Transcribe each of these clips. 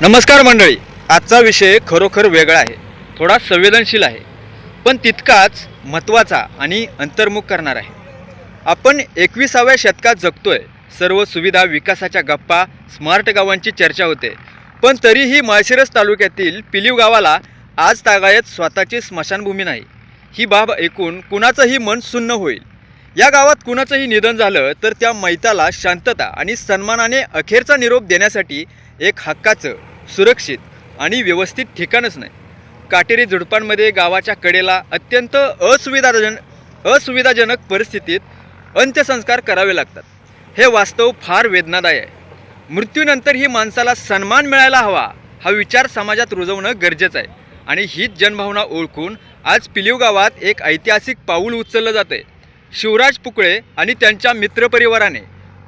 नमस्कार मंडळी आजचा विषय खरोखर वेगळा आहे थोडा संवेदनशील आहे पण तितकाच महत्त्वाचा आणि अंतर्मुख करणार आहे. आपण एकविसाव्या शतकात जगतोय सर्व सुविधा विकासाच्या गप्पा स्मार्ट गावांची चर्चा होते पण तरीही माळशिरस तालुक्यातील पिलीव गावाला आज तागायत स्वतःची स्मशानभूमी नाही. ही बाब ऐकून कुणाचंही मन सुन्न होईल. या गावात कुणाचंही निधन झालं तर त्या मैताला शांतता आणि सन्मानाने अखेरचा निरोप देण्यासाठी एक हक्काचं सुरक्षित आणि व्यवस्थित ठिकाणच नाही. काटेरी झुडपांमध्ये गावाच्या कडेला अत्यंत असुविधाजन असुविधाजनक परिस्थितीत अंत्यसंस्कार करावे लागतात. हे वास्तव फार वेदनादायी आहे. मृत्यूनंतरही माणसाला सन्मान मिळायला हवा हा विचार समाजात रुजवणं गरजेचं आहे. आणि हीच जनभावना ओळखून आज पिलीव गावात एक ऐतिहासिक पाऊल उचललं जातं आहे शिवराज पुकळे आणि त्यांच्या मित्रपरिवाराने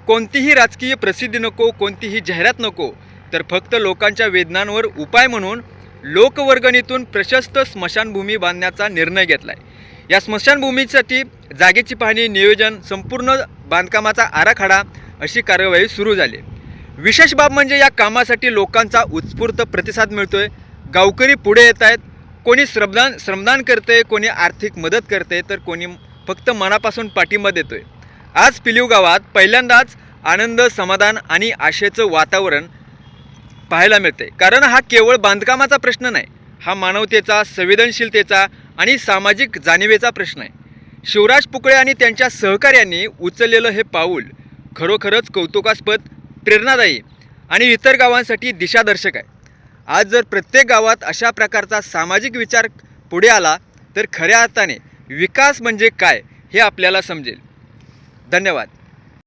कोणतीही राजकीय प्रसिद्धी नको कोणतीही जाहिरात नको तर फक्त लोकांच्या वेदनांवर उपाय म्हणून लोकवर्गणीतून प्रशस्त स्मशानभूमी बांधण्याचा निर्णय घेतला आहे या स्मशानभूमीसाठी जागेची पाहणी नियोजन संपूर्ण बांधकामाचा आराखडा अशी कार्यवाही सुरू झाली. विशेष बाब म्हणजे या कामासाठी लोकांचा उत्स्फूर्त प्रतिसाद मिळतोय. गावकरी पुढे येत आहेत कोणी श्रमदान श्रमदान करते कोणी आर्थिक मदत करते तर कोणी फक्त मनापासून पाठिंबा देतोय. आज पिलीव गावात पहिल्यांदाच आनंद समाधान आणि आशेचं वातावरण पाहायला मिळते कारण हा केवळ बांधकामाचा प्रश्न नाही हा मानवतेचा संवेदनशीलतेचा आणि सामाजिक जाणीवेचा प्रश्न आहे. शिवराज पुकळे आणि त्यांच्या सहकार्यांनी उचललेलं हे पाऊल खरोखरच कौतुकास्पद प्रेरणादायी आणि इतर गावांसाठी दिशादर्शक आहे. आज जर प्रत्येक गावात अशा प्रकारचा सामाजिक विचार पुढे आला तर खऱ्या अर्थाने विकास म्हणजे काय हे आपल्याला समजेल. धन्यवाद.